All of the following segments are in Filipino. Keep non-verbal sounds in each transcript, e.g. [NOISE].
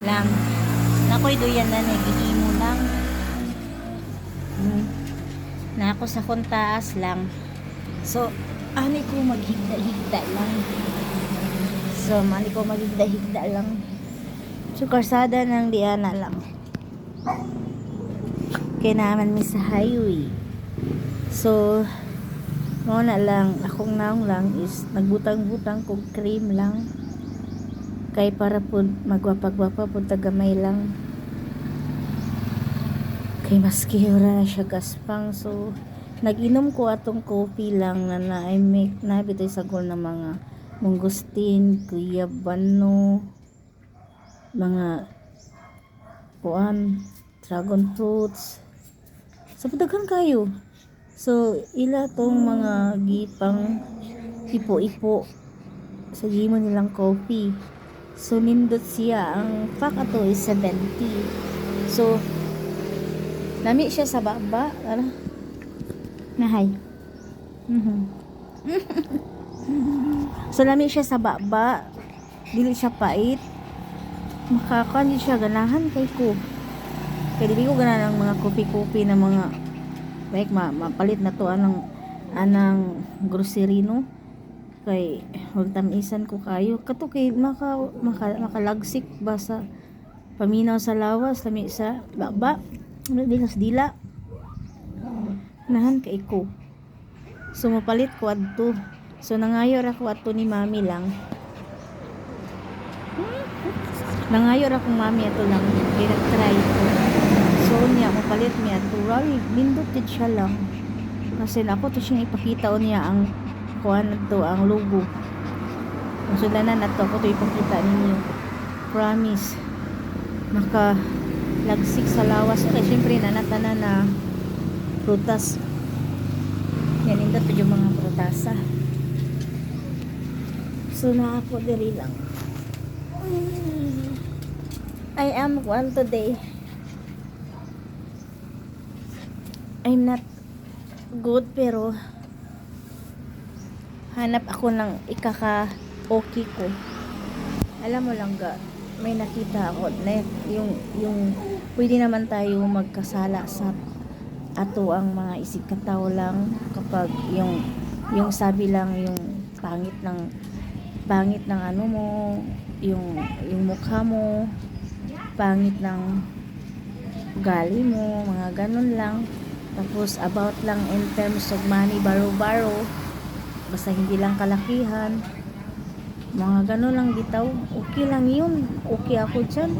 lang. Nakoy duyan na nagihimo lang. Hmm. Na ako sa kontaas lang. So, ani ko maghigda-higda lang. So, mali ko maghigda-higda lang. So, karsada ng Diana lang. Kaya naman mi sa highway. So, na lang, akong naong lang is nagbutang-butang kog cream lang kay para po magwapag-wapa po tagamay lang. Kay maski na siya gaspang. So nag-inom ko atong coffee lang na na I make na bitoy sagol ng mga mungustin, guyabano mga kuan dragon fruits. Sa padagan kayo. So ila tong mga gipang ipo-ipo. Sa gimo nilang coffee So, nindot siya. Ang pack ato is 70. So, lami siya sa baba. Ano? Nahay. Mhm. [LAUGHS] so, lami siya sa baba. Dili siya pait. Makakan siya ganahan kay ko. Kaya dili ko ganahan ng mga kopi-kopi na mga like ma mapalit na to anang anang grocery no kay wag tamisan ko kayo. Kato kay maka, maka makalagsik ba sa paminaw sa lawas? Lami sa baba dila sa dila. Nahan kay ko. So mapalit ko adto. So nangayo ra ko adto ni mami lang. Nangayo ra kong mami ato lang. Kay nag-try ko. So niya mapalit niya adto. Rawi nindot gid siya lang. Kasi ako to siya ipakita niya ang kuha na to ang logo. Ang sulanan na to ako to ipakita ninyo. Promise. Maka lagsik sa lawas. Okay syempre nanatana na prutas. Yan indot to yung mga prutasa so na ako diri lang. I am one today. I'm not good pero hanap ako ng ikaka okay ko. Alam mo lang ga may nakita ako na yung yung pwede naman tayo magkasala sa ato ang mga isikataw lang kapag yung yung sabi lang yung pangit ng pangit ng ano mo yung yung mukha mo pangit ng ugali mo mga ganun lang. Tapos about lang in terms of money baro-baro basta hindi lang kalakihan. Mga gano'n lang bitaw. Okay lang yun. Okay ako dyan.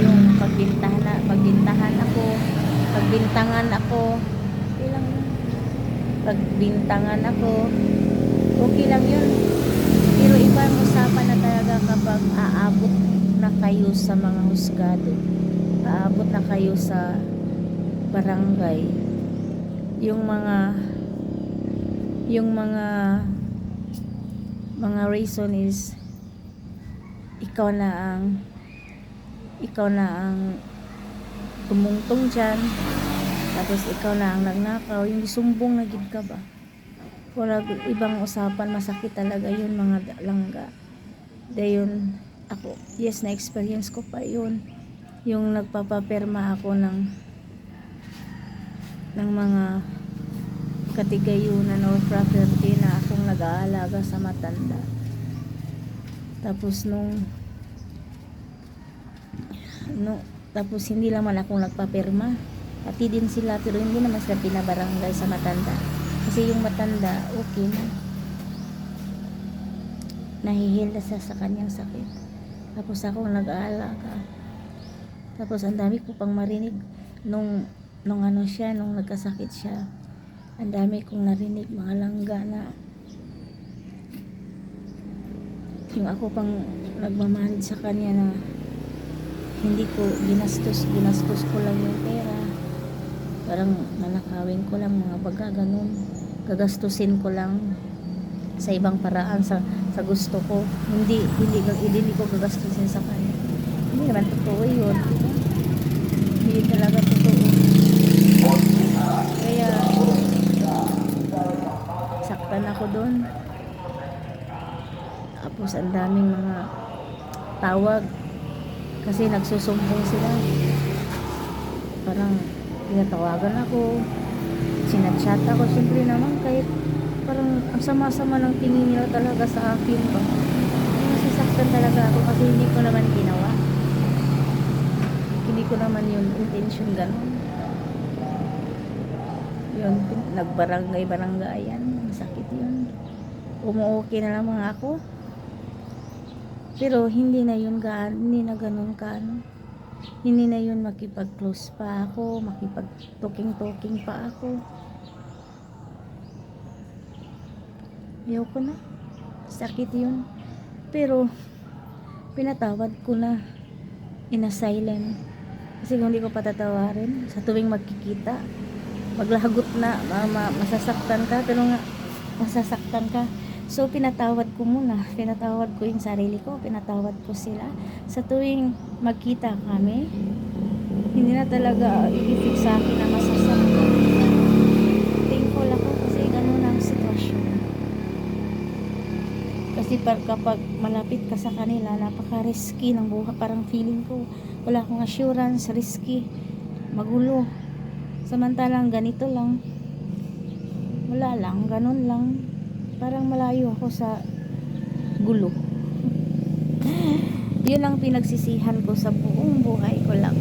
Yung pagbintahan na, pagbintahan ako. Pagbintangan ako. Okay lang yun. Pagbintangan ako. Okay lang yun. Pero iba ang usapan na talaga kapag aabot na kayo sa mga husgado. Aabot na kayo sa barangay. Yung mga yung mga mga reason is ikaw na ang ikaw na ang tumungtong dyan. Tapos ikaw na ang nagnakaw. Yung sumbong na gid ka ba? Wala ibang usapan masakit talaga yun mga langga dayon ako yes na experience ko pa yun. Yung nagpapaperma ako ng ng mga katigayunan or property na akong nag-aalaga sa matanda. Tapos nung no, tapos hindi lang man akong nagpapirma. Pati din sila pero hindi naman sila pinabarangay sa matanda. Kasi yung matanda, okay na. Nahihil na siya sa kanyang sakit. Tapos ako nag-aalaga. Tapos ang dami ko pang marinig nung nung ano siya, nung nagkasakit siya ang dami kong narinig mga langga na yung ako pang nagmamahal sa kanya na hindi ko ginastos ginastos ko lang yung pera. Parang nanakawin ko lang mga baga ganun. Gagastusin ko lang sa ibang paraan sa sa gusto ko. Hindi hindi hindi ko gagastusin sa kanya. Hindi naman totoo yun hindi talaga totoo kaya saktan ako doon tapos ang daming mga tawag Kasi nagsusumbong sila. Parang tinatawagan ako, sinachat ako. Siyempre naman kahit parang ang sama-sama ng tingin nila talaga sa akin ba. Nasasaktan talaga ako kasi hindi ko naman ginawa. Hindi ko naman yung intention ganun. Yun, pin- nagbarangay-baranggayan. Ang sakit yun. Umuokay na lang mga ako. Pero hindi na yun gaan, hindi na ganun ka ano. Hindi na yun makipag-close pa ako, makipag-talking-talking pa ako. Ayoko na. Sakit yun. Pero, pinatawad ko na in a silent. Kasi kung hindi ko patatawarin, sa tuwing magkikita, maglagot na, ma- ma- masasaktan ka, pero nga, masasaktan ka. So, pinatawad ko muna. Pinatawad ko yung sarili ko. Pinatawad ko sila. Sa tuwing magkita kami, hindi na talaga i-fix sa akin na masasaktan. Thankful ako kasi ganun ang sitwasyon. Kasi par kapag malapit ka sa kanila, napaka-risky ng buhay. Parang feeling ko, wala akong assurance, risky, magulo. Samantalang ganito lang, wala lang, ganun lang. Parang malayo ako sa gulo. [LAUGHS] Yun ang pinagsisihan ko sa buong buhay ko lang.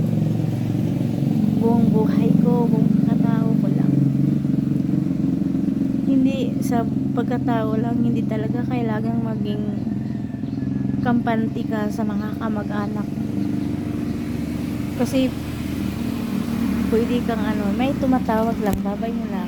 Buong buhay ko, buong katao ko lang. Hindi sa pagkatao lang, hindi talaga kailangang maging kampante ka sa mga kamag-anak. Kasi pwede kang ano, may tumatawag lang, babay mo lang.